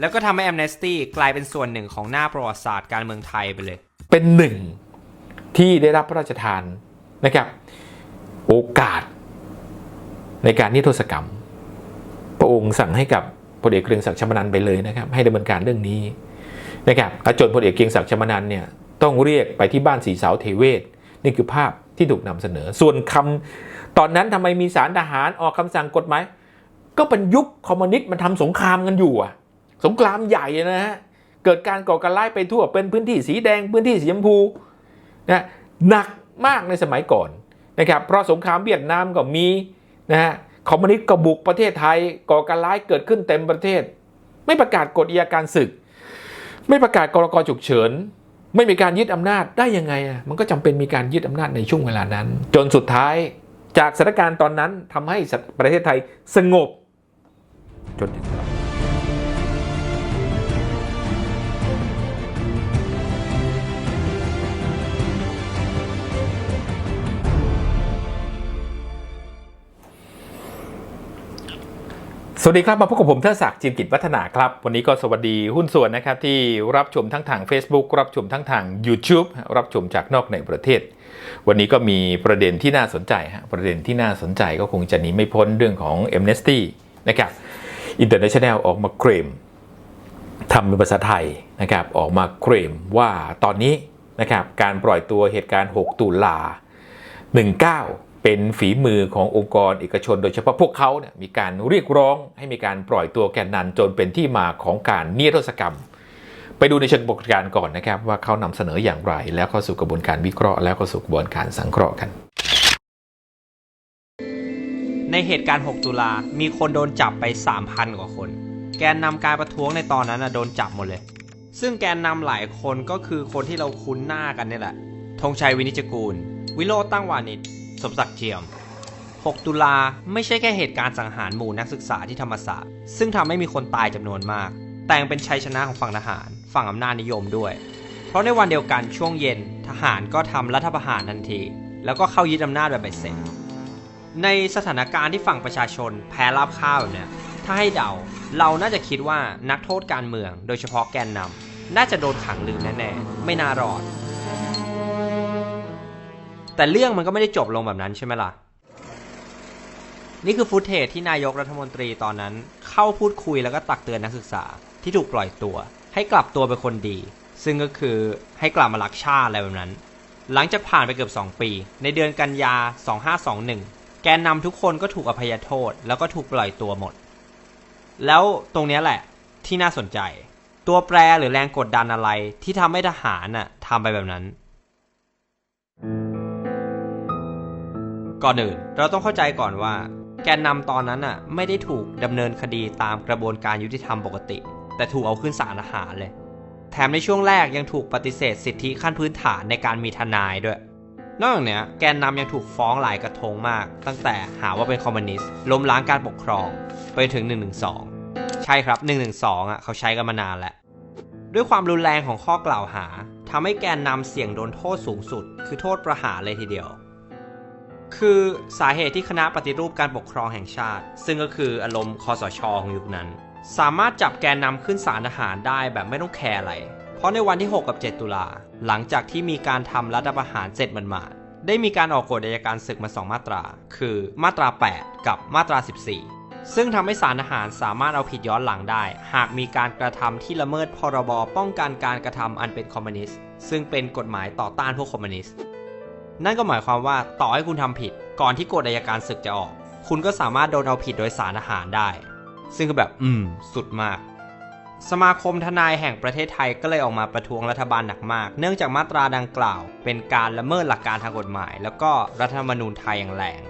แล้วก็ทำให้ Amnesty กลายเป็นส่วนหนึ่งของหน้าประวัติศาสตร์การเมืองไทยไปเลย เป็นหนึ่งที่ได้รับพระราชทานนะครับ โอกาส ในการนิรโทษกรรม พระองค์สั่งให้กับพลเอกเกรียงศักดิ์ชมานันไปเลยนะครับ ให้ดำเนินการเรื่องนี้นะครับจนพลเอกเกรียงศักดิ์ชมานันเนี่ยต้องเรียกไปที่บ้านสีสาวเทเวศ นี่คือภาพที่ถูกนำเสนอ ส่วนคำตอนนั้นทำไมมีสารทหารออกคำสั่งกฎหมายก็เป็นยุคคอมมิวนิสต์มันทำสงครามกันอยู่อะ สงครามใหญ่นะฮะเกิดการก่อการร้ายไปทั่วเป็นพื้นที่สีแดงพื้นที่สีชมพูนะหนักมากในสมัยก่อนนะครับเพราะสงครามเวียดนามก็มีนะฮะคอมมิวนิสต์กบุกประเทศไทยก่อการร้ายเกิดขึ้นเต็มประเทศ ไม่ประกาศกฎอัยการศึก ไม่ประกาศกรกฉุกเฉิน ไม่มีการยึดอำนาจได้ยังไงอะมันก็จำเป็นมีการยึดอำนาจในช่วงเวลานั้น จนสุดท้ายจากสถานการณ์ตอนนั้นทำให้ประเทศไทยสงบจนถึง สวัสดีครับ มาพบกับผมเทดศักดิ์จิมกิจวัฒนาครับ วันนี้ก็สวัสดีหุ้นส่วนนะครับ ที่รับชมทั้งทาง Facebook รับชมทั้งทาง YouTube รับชมจากนอกในประเทศ วันนี้ก็มีประเด็นที่น่าสนใจฮะประเด็นที่น่าสนใจก็คงจะหนีไม่พ้นเรื่องของ Amnesty นะครับ International ออกมาเคลมทำเป็นภาษาไทยนะครับออกมาเคลมว่าตอนนี้นะครับการปล่อยตัวเหตุการณ์ 6 ตุลา19 เป็นฝีมือขององค์กรเอกชน โดยเฉพาะพวกเขาเนี่ยมีการเรียกร้องให้มีการปล่อยตัวแกนนันจนเป็นที่มาของการเนิรโทษกรรม ไปดูในเชิงปรากฏการก่อนนะครับ ว่าเขานำเสนออย่างไร แล้วเข้าสู่กระบวนการวิเคราะห์แล้วเข้าสู่กระบวนการสังเคราะห์กัน ในเหตุการณ์ 6 ตุลา มีคนโดนจับไป 3,000 กว่าคน แกนนำการประท้วงในตอนนั้นนะโดนจับหมดเลย ซึ่งแกนนำหลายคนก็คือคนที่เราคุ้นหน้ากันนี่แหละธงชัยวินิจกูล วิโรจน์ตั้งวานิช สมศักดิ์เจียม 6 ตุลาไม่ใช่แค่เหตุการณ์สังหารหมู่นักศึกษาที่ธรรมศาสตร์ ซึ่งทำให้มีคนตายจำนวนมาก แต่ยังเป็นชัยชนะของฝั่งทหาร ฝั่งอำนาจนิยมด้วย เพราะในวันเดียวกันช่วงเย็นทหารก็ทำรัฐประหารทันที แล้วก็เข้ายึดอำนาจแบบเบ็ดเสร็จ ในสถานการณ์ที่ฝั่งประชาชนแพ้ราบข้าวแบบเนี้ยถ้าให้เดาเราน่าจะคิดว่านักโทษการเมือง โดยเฉพาะแกนนำน่าจะโดนขังลืมแน่ๆไม่น่ารอด แต่เรื่องมันก็ไม่ได้จบลงแบบนั้นใช่ไหมล่ะ นี่คือฟุตเทจที่นายกรัฐมนตรีตอนนั้น เข้าพูดคุยแล้วก็ตักเตือนนักศึกษาที่ถูกปล่อยตัว ให้กลับตัวเป็นคนดี ซึ่งก็คือให้กลับมารักชาติอะไรแบบนั้น หลังจากผ่านไปเกือบ 2 ปี ในเดือนกันยา 2521 แกนนำทุกคนก็ถูกอภัยโทษ แล้วก็ถูกปล่อยตัวหมด แล้วตรงนี้แหละที่น่าสนใจ ตัวแปรหรือแรงกดดันอะไรที่ทำให้ทหารน่ะทำไปแบบนั้น ก่อนอื่น เราต้องเข้าใจก่อนว่า แกนนำตอนนั้นน่ะไม่ได้ถูกดำเนินคดีตามกระบวนการยุติธรรมปกติ แต่ถูกเอาขึ้นศาลทหารเลย แถมในช่วงแรกยังถูกปฏิเสธสิทธิขั้นพื้นฐานในการมีทนายด้วย นอกจากนี้แกนนำยังถูกฟ้องหลายกระทงมาก ตั้งแต่หาว่าเป็นคอมมิวนิสต์ล้มล้างการปกครองไปถึง 112 ใช่ครับ 112อะเขาใช้กันมานานแล้วด้วยความรุนแรงของข้อกล่าวหาทำให้แกนนำเสี่ยงโดนโทษสูงสุด คือโทษประหารเลยทีเดียว คือสาเหตุที่คณะปฏิรูปการปกครองแห่งชาติ ซึ่งก็คืออารมณ์คอสชของยุคนั้น สามารถจับแกนนำขึ้นศาลทหารได้แบบไม่ต้องแคร์อะไร เพราะในวันที่ 6 กับ 7 ตุลา หลังจากที่มีการทำรัฐประหารเสร็จมันมาดๆได้มีการออกกฎอัยการศึกมา 2 มาตรา คือมาตรา 8 กับมาตรา 14 ซึ่งทำให้ศาลทหารสามารถเอาผิดย้อนหลังได้ หากมีการกระทำที่ละเมิดพรบป้องกันการกระทำอันเป็นคอมมิวนิสต์ซึ่งเป็นกฎหมายต่อต้านพวกคอมมิวนิสต์ นั่นก็หมายความว่าต่อให้คุณทำผิด ก่อนที่กฎอัยการศึกจะออก คุณก็สามารถโดนเอาผิดโดยสารทหารได้ ซึ่งคือแบบอืม สุดมาก สมาคมทนายแห่งประเทศไทยก็เลยออกมาประท้วงรัฐบาลหนักมาก เนื่องจากมาตราดังกล่าว เป็นการละเมิดหลักการทางกฎหมาย แล้วก็รัฐธรรมนูญไทยอย่างแรง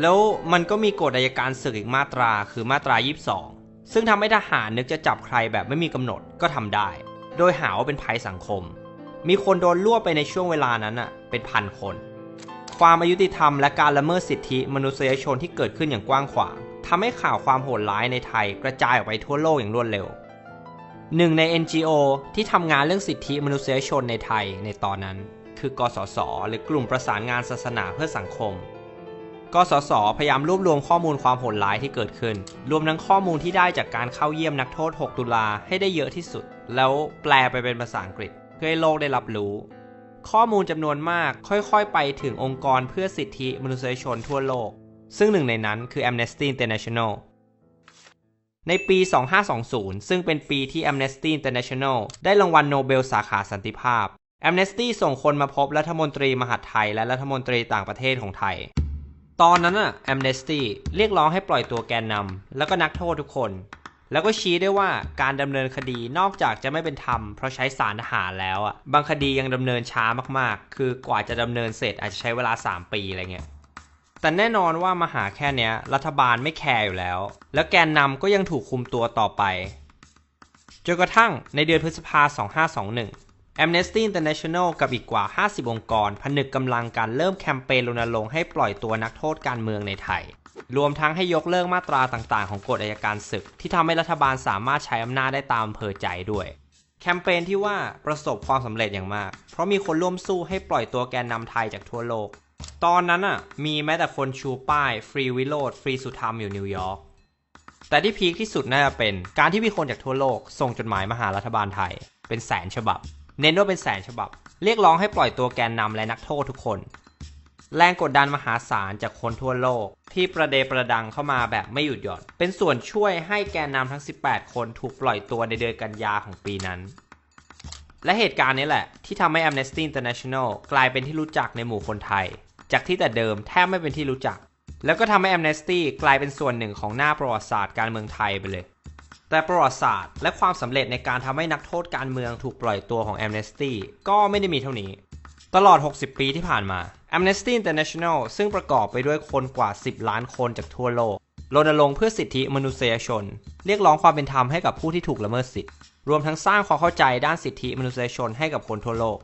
แล้วมันก็มีกฎอัยการศึกอีกมาตราคือมาตรา 22 ซึ่งทำให้ทหารนึกจะจับใครแบบไม่มีกำหนดก็ทำได้ โดยหาว่าเป็นภัยสังคม มีคนโดนล่วไปในช่วงเวลานั้นอะ เป็นพันคน ความอายุติธรรมและการละเมิดสิทธิมนุษยชนที่เกิดขึ้นอย่างกว้างขวางทำให้ข่าวความโหดร้ายในไทยกระจายออกไปทั่วโลกอย่างรวดเร็วหนึ่งใน NGO ที่ทำงานเรื่องสิทธิมนุษยชนในไทยในตอนนั้น คือกสศหรือกลุ่มประสานงานศาสนาเพื่อสังคม กสศพยายามรวบรวมข้อมูลความโหดร้ายที่เกิดขึ้น รวมทั้งข้อมูลที่ได้จากการเข้าเยี่ยมนักโทษ 6 ตุลาให้ได้เยอะที่สุด แล้วแปลไปเป็นภาษาอังกฤษ เพื่อให้โลกได้รับรู้ ข้อมูลจำนวนมากค่อยๆ ไปถึงองค์กรเพื่อสิทธิมนุษยชนทั่วโลก ซึ่งหนึ่งในนั้นคือ Amnesty International ในปี 2520 ซึ่งเป็นปีที่ Amnesty International ได้รางวัลโนเบลสาขาสันติภาพ Amnesty ส่งคนมาพบรัฐมนตรีมหาดไทย และรัฐมนตรีต่างประเทศของไทย ตอนนั้นน่ะ Amnesty เรียกร้องให้ปล่อยตัวแกนนำแล้วก็นักโทษทุกคน แล้วก็ชี้ได้ว่าการดำเนินคดีนอกจากจะไม่เป็นธรรมเพราะใช้สารทหารแล้วอะบางคดียังดำเนินช้ามากๆ คือกว่าจะดำเนินเสร็จอาจจะใช้เวลา 3 ปีอะไรเงี้ยแต่แน่นอนว่ามาหาแค่เนี้ย รัฐบาลไม่แคร์อยู่แล้ว แล้วแกนนำก็ยังถูกคุมตัวต่อไปจนกระทั่งในเดือนพฤษภา 2521 Amnesty International กับอีกกว่า 50 องค์กร ผนึกกำลังการเริ่มแคมเปญรณรงค์ให้ปล่อยตัวนักโทษการเมืองในไทย รวมทั้งให้ยกเลิกมาตราต่างๆ ของกฎอัยการศึก ที่ทำให้รัฐบาลสามารถใช้อำนาจได้ตามอำเภอใจด้วย แคมเปญที่ว่าประสบความสำเร็จอย่างมาก เพราะมีคนร่วมสู้ให้ปล่อยตัวแกนนำไทยจากทั่วโลก ตอนนั้นอะมีแม้แต่คนชูป้ายฟรีวิโรดฟรีสุธรรมอยู่นิวยอร์กแต่ที่พีคที่สุดน่าจะเป็น การที่มีคนจากทั่วโลกส่งจดหมายมาหารัฐบาลไทย เป็นแสนฉบับ เน้นว่าเป็นแสนฉบับ เรียกร้องให้ปล่อยตัวแกนนำและนักโทษทุกคน แรงกดดันมหาศาลจากคนทั่วโลก ที่ประเดประดังเข้ามาแบบไม่หยุดหย่อน เป็นส่วนช่วยให้แกนนำทั้ง 18 คนถูกปล่อยตัวในเดือนกันยาของปีนั้น และเหตุการณ์นี้แหละ ที่ทำให้ Amnesty International กลายเป็นที่รู้จักในหมู่คนไทย จากที่แต่เดิมแทบไม่เป็นที่รู้จัก แล้วก็ทำให้ Amnesty กลายเป็นส่วนหนึ่งของหน้าประวัติศาสตร์การเมืองไทยไปเลย แต่ประวัติศาสตร์ และความสำเร็จในการทำให้นักโทษการเมืองถูกปล่อยตัวของ Amnesty ก็ไม่ได้มีเท่านี้ ตลอด 60 ปีที่ผ่านมา Amnesty International ซึ่งประกอบไปด้วยคนกว่า 10 ล้านคนจากทั่วโลกรณรงค์เพื่อสิทธิมนุษยชน เรียกร้องความเป็นธรรมให้กับผู้ที่ถูกละเมิดสิทธิรวมทั้งสร้างความเข้าใจด้านสิทธิมนุษยชนให้กับคนทั่วโลก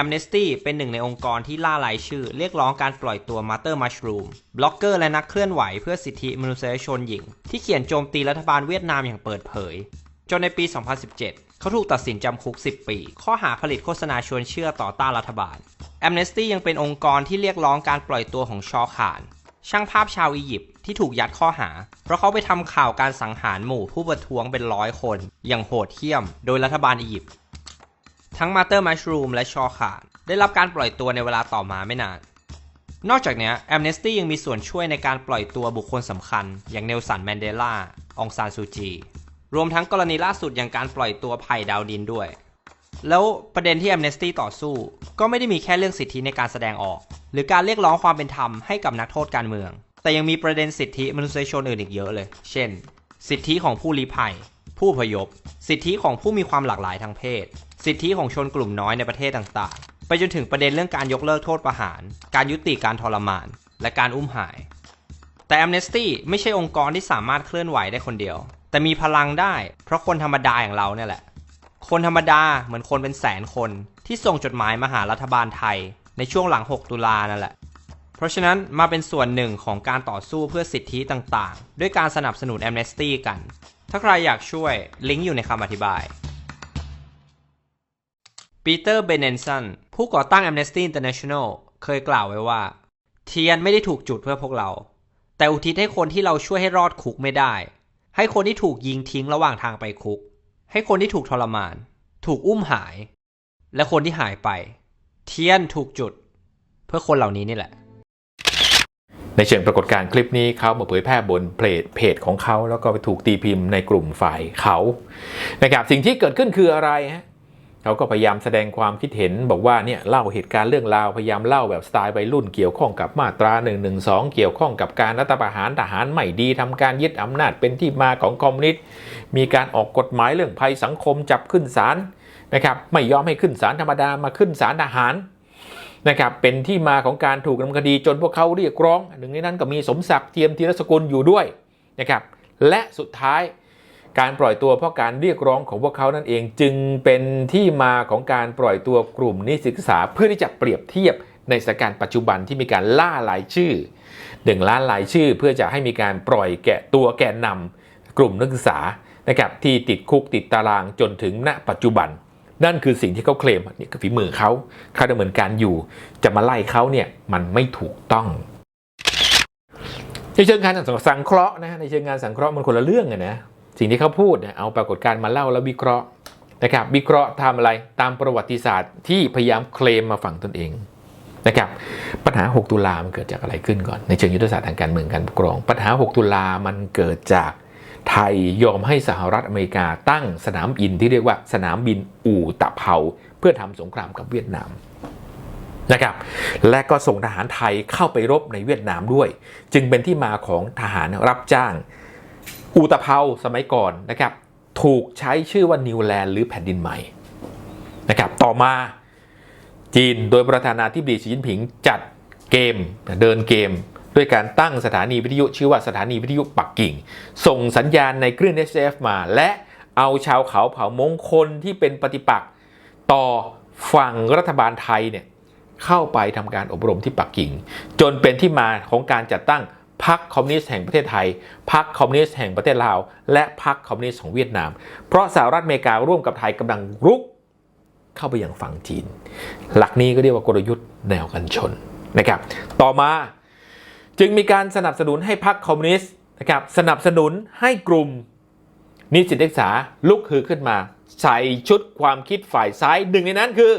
Amnesty เป็นหนึ่งในองค์กรที่ล่ารายชื่อ เรียกร้องการปล่อยตัว Master Mushroom บล็อกเกอร์และนักเคลื่อนไหวเพื่อสิทธิมนุษยชนหญิง ที่เขียนโจมตีรัฐบาลเวียดนามอย่างเปิดเผย จนในปี 2017 เขาถูกตัดสินจำคุก 10 ปี ข้อหาผลิตโฆษณาชวนเชื่อต่อต้านรัฐบาล Amnesty ยังเป็นองค์กรที่เรียกร้องการปล่อยตัวของชอขาน ช่างภาพชาวอียิปต์ที่ถูกยัดข้อหา เพราะเขาไปทำข่าวการสังหารหมู่ผู้ประท้วงเป็นร้อยคน อย่างโหดเหี้ยม โดยรัฐบาลอียิปต์ทั้งมาเตอร์มัชรูมและชอขาน ได้รับการปล่อยตัวในเวลาต่อมาไม่นาน นอกจากนี้ Amnesty ยังมีส่วนช่วยในการปล่อยตัวบุคคลสำคัญ อย่างเนลสันแมนเดลาองซานซูจี รวมทั้งกรณีล่าสุดอย่างการปล่อยตัวไผ่ดาวดินด้วย แล้วประเด็นที่ Amnesty ต่อสู้ ก็ไม่ได้มีแค่เรื่องสิทธิในการแสดงออก หรือการเรียกร้องความเป็นธรรมให้กับนักโทษการเมือง แต่ยังมีประเด็นสิทธิมนุษยชนอื่นอีกเยอะเลย เช่น สิทธิของผู้ลี้ภัย ผู้พยพ สิทธิของผู้มีความหลากหลายทางเพศ สิทธิของชนกลุ่มน้อยในประเทศต่างๆ ไปจนถึงประเด็นเรื่องการยกเลิกโทษประหาร การยุติการทรมาน และการอุ้มหาย แต่ Amnesty ไม่ใช่องค์กรที่สามารถเคลื่อนไหวได้คนเดียว แต่มีพลังได้ เพราะคนธรรมดาอย่างเราเนี่ยแหละ คนธรรมดาเหมือนคนเป็นแสนคนที่ส่งจดหมายมาหารัฐบาลไทย ในช่วงหลัง 6 ตุลานั่นแหละ เพราะฉะนั้นมาเป็นส่วนหนึ่งของการต่อสู้เพื่อสิทธิต่างๆ ด้วยการสนับสนุน Amnesty กัน ถ้าใครอยากช่วยลิงก์อยู่ในคำอธิบายปีเตอร์เบเนนสันผู้ก่อตั้ง Amnesty International เคยกล่าวไว้ว่า เทียนไม่ได้ถูกจุดเพื่อพวกเรา แต่อุทิศให้คนที่เราช่วยให้รอดคุกไม่ได้ ให้คนที่ถูกยิงทิ้งระหว่างทางไปคุก ให้คนที่ถูกทรมาน ถูกอุ้มหาย และคนที่หายไป เทียนถูกจุด เพื่อคนเหล่านี้นี่แหละ ในเชิงปรากฏการณ์คลิปนี้เขามาเผยแพร่บนเพจเพจของเขาแล้วก็ไปถูกตีพิมพ์ในกลุ่มฝ่ายเขานะครับสิ่งที่เกิดขึ้นคืออะไรฮะ เขาก็พยายามแสดงความคิดเห็นบอกว่าเนี่ยเล่าเหตุการณ์เรื่องราวพยายามเล่าแบบสไตล์วัยรุ่นเกี่ยวข้องกับมาตรา1นึเกี่ยวข้องกับการรัฐประหารทหารไม่ดีทำการยึดอำนาจเป็นที่มาของคอมมิวนิสต์มีการออกกฎหมายเรื่องภัยสังคมจับขึ้นศาลนะครับไม่ยอมให้ขึ้นศาลธรรมดามาขึ้นศาลทหารนะครับเป็นที่มาของการถูกดำเนินคดีจนพวกเขาเรียกร้อง หนึ่งในนั้นก็มีสมศักดิ์เทียมธีรสกุลอยู่ด้วยนะครับและสุดท้าย การปล่อยตัวเพราะการเรียกร้องของพวกเขานั่นเองจึงเป็นที่มาของการปล่อยตัวกลุ่มนิสิตศึกษาเพื่อที่จะเปรียบเทียบในสถานการณ์ปัจจุบันที่มีการล่ารายชื่อหนึ่งล้านรายชื่อ เพื่อจะให้มีการปล่อยแกะตัวแกนนำกลุ่มนักศึกษานะครับที่ติดคุกติดตารางจนถึงณปัจจุบัน นั่นคือสิ่งที่เขาเคลมนี่คือฝีมือเขาเขาดำเนินการอยู่ จะมาไล่เขาเนี่ยมันไม่ถูกต้องในเชิงการสังเคราะห์นะในเชิงงานสังเคราะห์มันคนละเรื่องอะนะ สิ่งที่เขาพูดเนี่ยเอาปรากฏการณ์มาเล่าแล้ววิเคราะห์นะครับวิเคราะห์ทำอะไรตามประวัติศาสตร์ที่พยายามเคลมมาฝั่งตนเองนะครับปัญหา 6 ตุลามันเกิดจากอะไรขึ้นก่อน ในเชิงยุทธศาสตร์ทางการเมืองการปกครอง ปัญหา 6 ตุลามันเกิดจากไทยยอมให้สหรัฐอเมริกาตั้งสนามบินที่เรียกว่าสนามบินอู่ตะเภาเพื่อทำสงครามกับเวียดนามนะครับและก็ส่งทหารไทยเข้าไปรบในเวียดนามด้วย จึงเป็นที่มาของทหารรับจ้าง อูตะเภาสมัยก่อนนะครับถูกใช้ชื่อว่านิวแลนด์หรือแผ่นดินใหม่นะครับต่อมาจีนโดยประธานาธิบดีสีจิ้นผิงจัดเกมเดินเกม ด้วยการตั้งสถานีวิทยุชื่อว่าสถานีวิทยุปักกิ่ง ส่งสัญญาณในคลื่น SF มา และเอาชาวเขาเผ่ามงคลที่เป็นปฏิปักษ์ต่อฝั่งรัฐบาลไทยเนี่ยเข้าไปทำการอบรมที่ปักกิ่ง จนเป็นที่มาของการจัดตั้ง พรรคคอมมิวนิสต์แห่งประเทศไทย พรรคคอมมิวนิสต์แห่งประเทศลาว และพรรคคอมมิวนิสต์ของเวียดนาม เพราะสหรัฐอเมริการ่วมกับไทยกำลังรุกเข้าไปยังฝั่งจีน หลักนี้ก็เรียกว่ากลยุทธ์แนวกันชนนะครับ ต่อมาจึงมีการสนับสนุนให้พรรคคอมมิวนิสต์นะครับสนับสนุนให้กลุ่มนิสิตนักศึกษาลุกฮือขึ้นมา ใส่ชุดความคิดฝ่ายซ้ายหนึ่งในนั้นคือ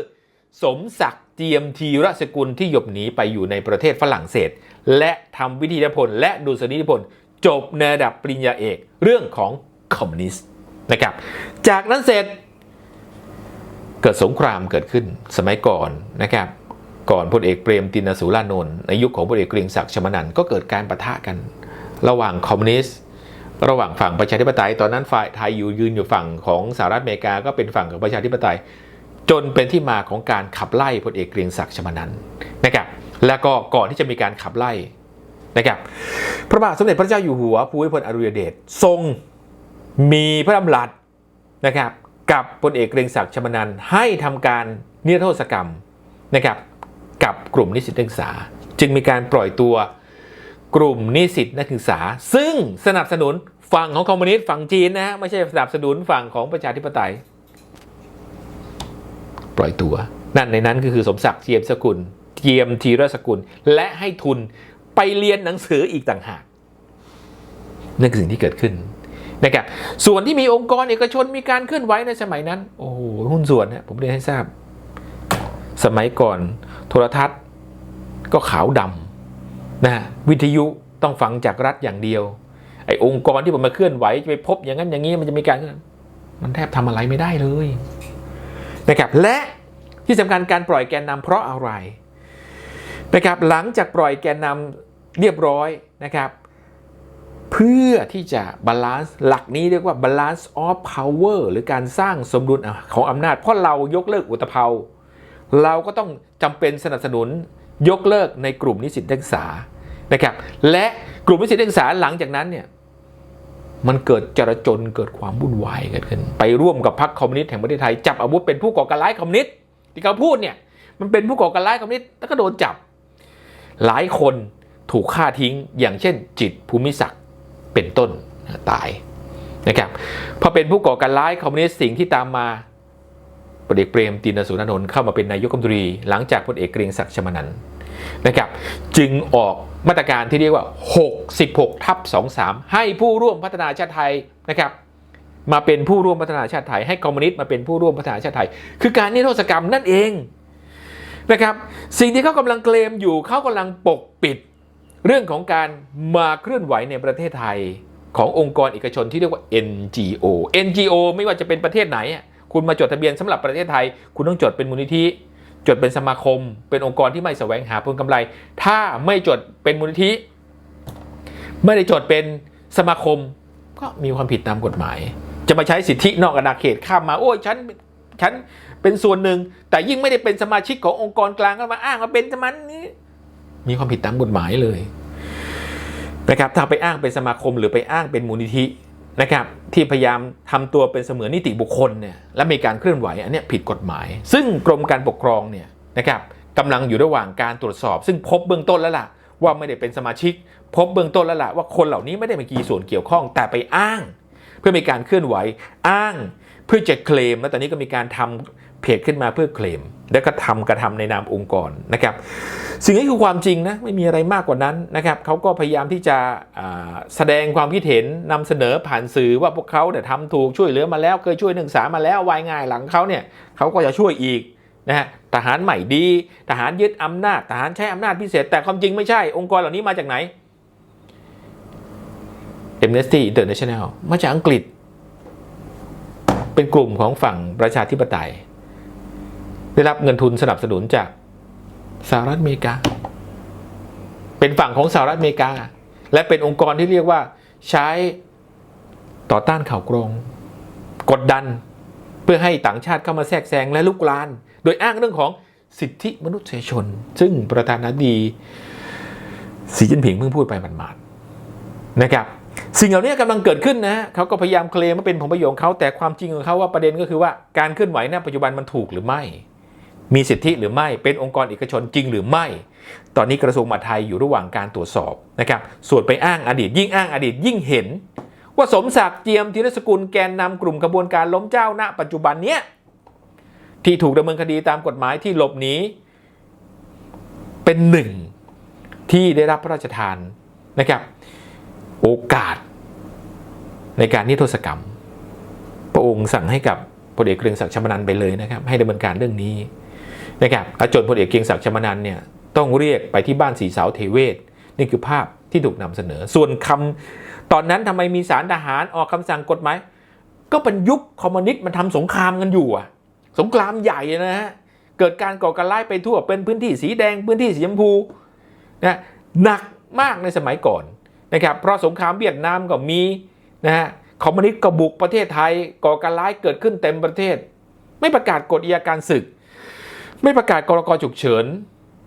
สมศักดิ์ เจียมทีรสกุลที่หยบหนีไปอยู่ในประเทศฝรั่งเศส และทำวิทยาพลและดุษฎีพลจบในระดับปริญญาเอกเรื่องของคอมมิวนิสต์นะครับจากนั้นเสร็จ เกิดสงครามเกิดขึ้นสมัยก่อนนะครับก่อนพลเอกเปรมตินสุรานนท์ในยุคของพลเอกเกรียงศักดิ์ชมนันก็เกิดการประทะกัน ระหว่างคอมมิวนิสต์ระหว่างฝั่งประชาธิปไตย ตอนนั้นฝ่ายไทยอยู่ยืนอยู่ฝั่งของสหรัฐอเมริกาก็เป็นฝั่งของประชาธิปไตย จนเป็นที่มาของการขับไล่พลเอกเกรียงศักดิ์ชมานันนะครับแล้วก็ก่อนที่จะมีการขับไล่นะครับพระบาทสมเด็จพระเจ้าอยู่หัวภูมิพลอดุลยเดชทรงมีพระดำรัสนะครับกับพลเอกเกรียงศักดิ์ชมานันให้ทำการนิรโทษกรรมนะครับกับกลุ่มนิสิตนักศึกษา จึงมีการปล่อยตัวกลุ่มนิสิตนักศึกษา ซึ่งสนับสนุนฝั่งของคอมมิวนิสต์ฝั่งจีนนะฮะไม่ใช่สนับสนุนฝั่งของประชาธิปไตย ปล่อยตัว นั่นในนั้นก็คือสมศักดิ์เจียมสกุล เจียมทีรสกุล และให้ทุนไปเรียนหนังสืออีกต่างหากนั่นคือสิ่งที่เกิดขึ้นนะครับส่วนที่มีองค์กรเอกชนมีการเคลื่อนไหวในสมัยนั้น โอ้โหหุ้นส่วนนะผมเรียนให้ทราบ สมัยก่อนโทรทัศน์ก็ขาวดำนะวิทยุต้องฟังจากรัฐอย่างเดียวไอ้องค์กรที่ผมมาเคลื่อนไหวจะไปพบอย่างนั้นอย่างนี้มันจะมีการมันแทบทำอะไรไม่ได้เลย นะครับและที่สำคัญการปล่อยแกนนำเพราะอะไรนะครับหลังจากปล่อยแกนนำเรียบร้อยนะครับเพื่อที่จะบาลานซ์หลักนี้เรียกว่า balance of power หรือการสร้างสมดุลของอำนาจ เพราะเรายกเลิกอุตภาเราก็ต้องจำเป็นสนับสนุนยกเลิกในกลุ่มนิสิตนักศึกษานะครับและกลุ่มนิสิตนักศึกษาหลังจากนั้นเนี่ย มันเกิดจรจนเกิดความวุ่นวายเกิดขึ้น ไปร่วมกับพรรคคอมมิวนิสต์แห่งประเทศไทยจับอาวุธเป็นผู้ก่อการร้ายคอมมิวนิสต์ที่เขาพูดเนี่ยมันเป็นผู้ก่อการร้ายคอมมิวนิสต์แล้วก็โดนจับ หลายคนถูกฆ่าทิ้งอย่างเช่น จิตภูมิศักดิ์เป็นต้นตายนะครับพอเป็นผู้ก่อการร้ายคอมมิวนิสต์สิ่งที่ตามมาพลเอกเปรมตินสุรานนท์เข้ามาเป็นนายกรัฐมนตรี หลังจากพลเอกเกรียงศักดิ์ชมานันท์ นะครับจึงออกมาตรการที่เรียกว่า 66 ทับ 23 ให้ผู้ร่วมพัฒนาชาติไทยนะครับมาเป็นผู้ร่วมพัฒนาชาติไทย ให้คอมมิวนิสต์มาเป็นผู้ร่วมพัฒนาชาติไทย คือการนิรโทษกรรมนั่นเองนะครับสิ่งที่เขากำลังเคลมอยู่เขากำลังปกปิด เรื่องของการมาเคลื่อนไหวในประเทศไทยขององค์กรเอกชนที่เรียกว่า NGO NGO ไม่ว่าจะเป็นประเทศไหน คุณมาจดทะเบียนสำหรับประเทศไทย คุณต้องจดเป็นมูลนิธิ จดเป็นสมาคม เป็นองค์กรที่ไม่แสวงหาผลกำไร ถ้าไม่จดเป็นมูลนิธิ ไม่ได้จดเป็นสมาคม ก็มีความผิดตามกฎหมาย จะมาใช้สิทธินอกอาณาเขตข้ามมา โอ้ยฉันฉันเป็นส่วนหนึ่ง แต่ยิ่งไม่ได้เป็นสมาชิกขององค์กรกลางก็มาอ้างว่าเป็นสมันนี้มีความผิดตามกฎหมายเลยนะครับถ้าไปอ้างเป็นสมาคมหรือไปอ้างเป็นมูลนิธิ นะครับที่พยายามทำตัวเป็นเสมือนนิติบุคคลเนี่ยและมีการเคลื่อนไหวอันนี้ผิดกฎหมาย ซึ่งกรมการปกครองเนี่ยนะครับกำลังอยู่ระหว่างการตรวจสอบ ซึ่งพบเบื้องต้นแล้วล่ะว่าไม่ได้เป็นสมาชิก พบเบื้องต้นแล้วล่ะว่าคนเหล่านี้ไม่ได้มีส่วนเกี่ยวข้องแต่ไปอ้าง เพื่อมีการเคลื่อนไหวอ้าง เพื่อจะเคลม แล้วตอนนี้ก็มีการทำเพจขึ้นมาเพื่อเคลม แล้วก็ทำกระทำในนามองค์กรนะครับสิ่งนี้คือความจริงนะไม่มีอะไรมากกว่านั้นนะครับเขาก็พยายามที่จะแสดงความคิดเห็นนำเสนอผ่านสื่อว่าพวกเขาเนี่ยทำถูกช่วยเหลือมาแล้วเคยช่วยหนึ่งสามาแล้ววายง่ายหลังเขาเนี่ยเขาก็จะช่วยอีกนะฮะทหารใหม่ดี ทหารยึดอำนาจทหารใช้อำนาจพิเศษ แต่ความจริงไม่ใช่องค์กรเหล่านี้มาจากไหน Amnesty International มาจากอังกฤษ เป็นกลุ่มของฝั่งประชาธิปไตย ได้รับเงินทุนสนับสนุนจากสหรัฐอเมริกา เป็นฝั่งของสหรัฐอเมริกา และเป็นองค์กรที่เรียกว่าใช้ต่อต้านข่าวกรอง กดดันเพื่อให้ต่างชาติเข้ามาแทรกแซงและลุกลาน โดยอ้างเรื่องของสิทธิมนุษยชน ซึ่งประธานาธิบดีสีจิ้นผิงเพิ่งพูดไปหมาดๆนะครับสิ่งเหล่านี้กำลังเกิดขึ้นนะเขาก็พยายามเคลมว่าเป็นผลประโยชน์เขาแต่ความจริงของเขาว่าประเด็นก็คือว่าการเคลื่อนไหวณปัจจุบันมันถูกหรือไม่ มีสิทธิหรือไม่เป็นองค์กรเอกชนจริงหรือไม่ ตอนนี้กระทรวงมหาดไทยอยู่ระหว่างการตรวจสอบนะครับส่วนไปอ้างอดีต ยิ่งอ้างอดีตยิ่งเห็น ว่าสมศักดิ์เจียมธีรสกุลแกนนำกลุ่มกระบวนการล้มเจ้าณ ปัจจุบันเนี้ยที่ถูกดำเนินคดีตามกฎหมายที่หลบหนีเป็นหนึ่งที่ได้รับพระราชทานนะครับ โอกาสในการนิรโทษกรรม พระองค์สั่งให้กับพลเอกเกรียงศักดิ์ชมานันไปเลยนะครับ ให้ดำเนินการเรื่องนี้ นะครับแล้วจนพลเอกเกียงศักดิ์ชมานันเนี่ยต้องเรียกไปที่บ้านสีสาวเทเวศ นี่คือภาพที่ถูกนำเสนอ ส่วนคำตอนนั้นทำไมมีสารทหารออกคำสั่งกฎหมายก็เป็นยุคคอมมิวนิสต์มันทำสงครามกันอยู่อะสงครามใหญ่นะฮะเกิดการก่อการร้ายไปทั่วเป็นพื้นที่สีแดงพื้นที่สีชมพูนะหนักมากในสมัยก่อนนะครับเพราะสงครามเวียดนามก็มีนะฮะคอมมิวนิสต์ก็บุกประเทศไทยก่อการร้ายเกิดขึ้นเต็มประเทศ ไม่ประกาศกฎอัยการศึก ไม่ประกาศกรกฉุกเฉิน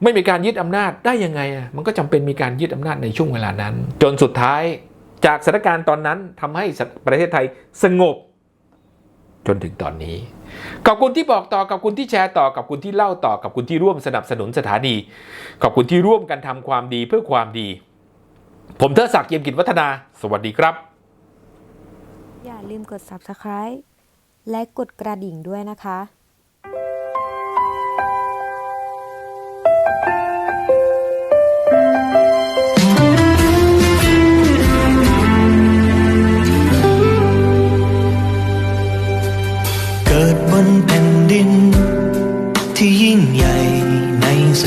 ไม่มีการยึดอำนาจได้ยังไงอะมันก็จำเป็นมีการยึดอำนาจในช่วงเวลานั้น จนสุดท้ายจากสถานการณ์ตอนนั้นทำให้ประเทศไทยสงบ จนถึงตอนนี้ขอบคุณที่บอกต่อกับคุณที่แชร์ต่อกับคุณที่เล่าต่อกับคุณที่ร่วมสนับสนุนสถานีขอบคุณที่ร่วมกันทำความดีเพื่อความดี ผมเทอศักดิ์เยี่ยมกิจวัฒนา สวัสดีครับ อย่าลืมกด subscribe และกดกระดิ่งด้วยนะคะ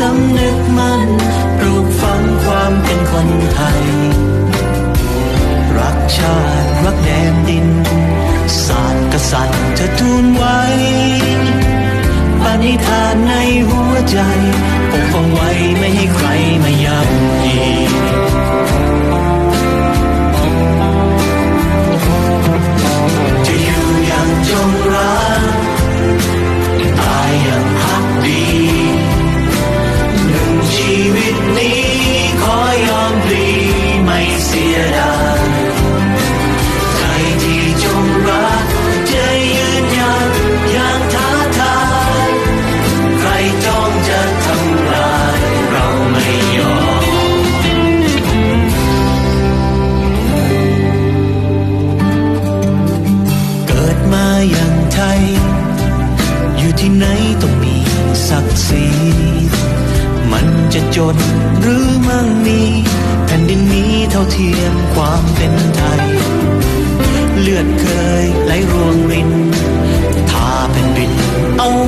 สำนึกมันปลูกฝังความเป็นคนไทย รักชาติรักแดนดิน ศาสตร์กษัตริย์จะทูลไว้ปณิธานในหัวใจปกป้องไว้ไม่ให้ใครมาย่ำยีจะอยู่อย่างจงรัก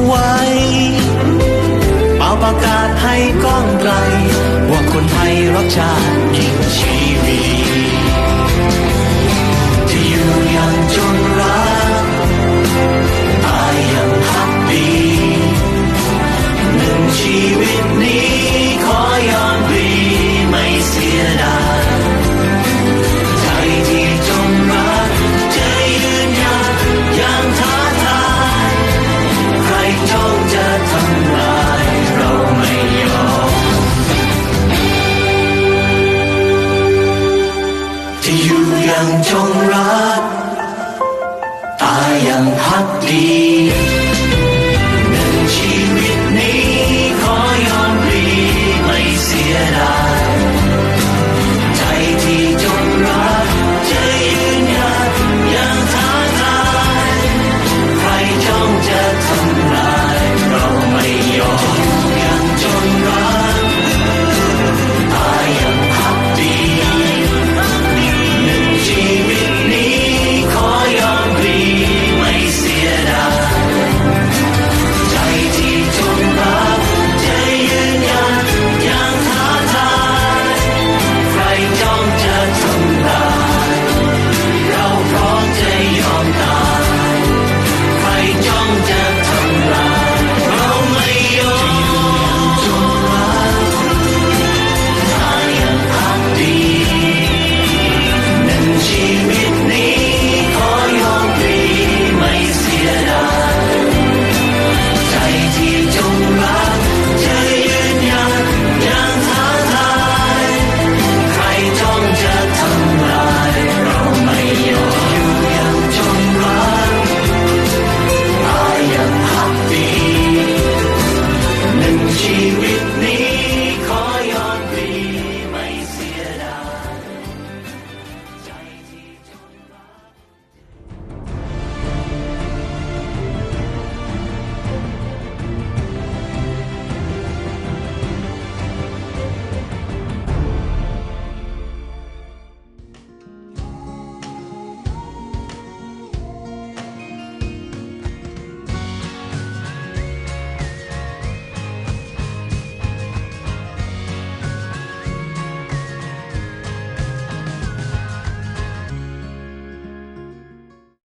ไว้เป่าประกาศให้ก้องไกล ว่าคนไทยรักชาติยิ่งชีวีจะอยู่อย่างจนรักตายอย่างพักดีหนึ่งชีวิตนี้ ที่อยู่ยังจงรัก ตายยังพักดี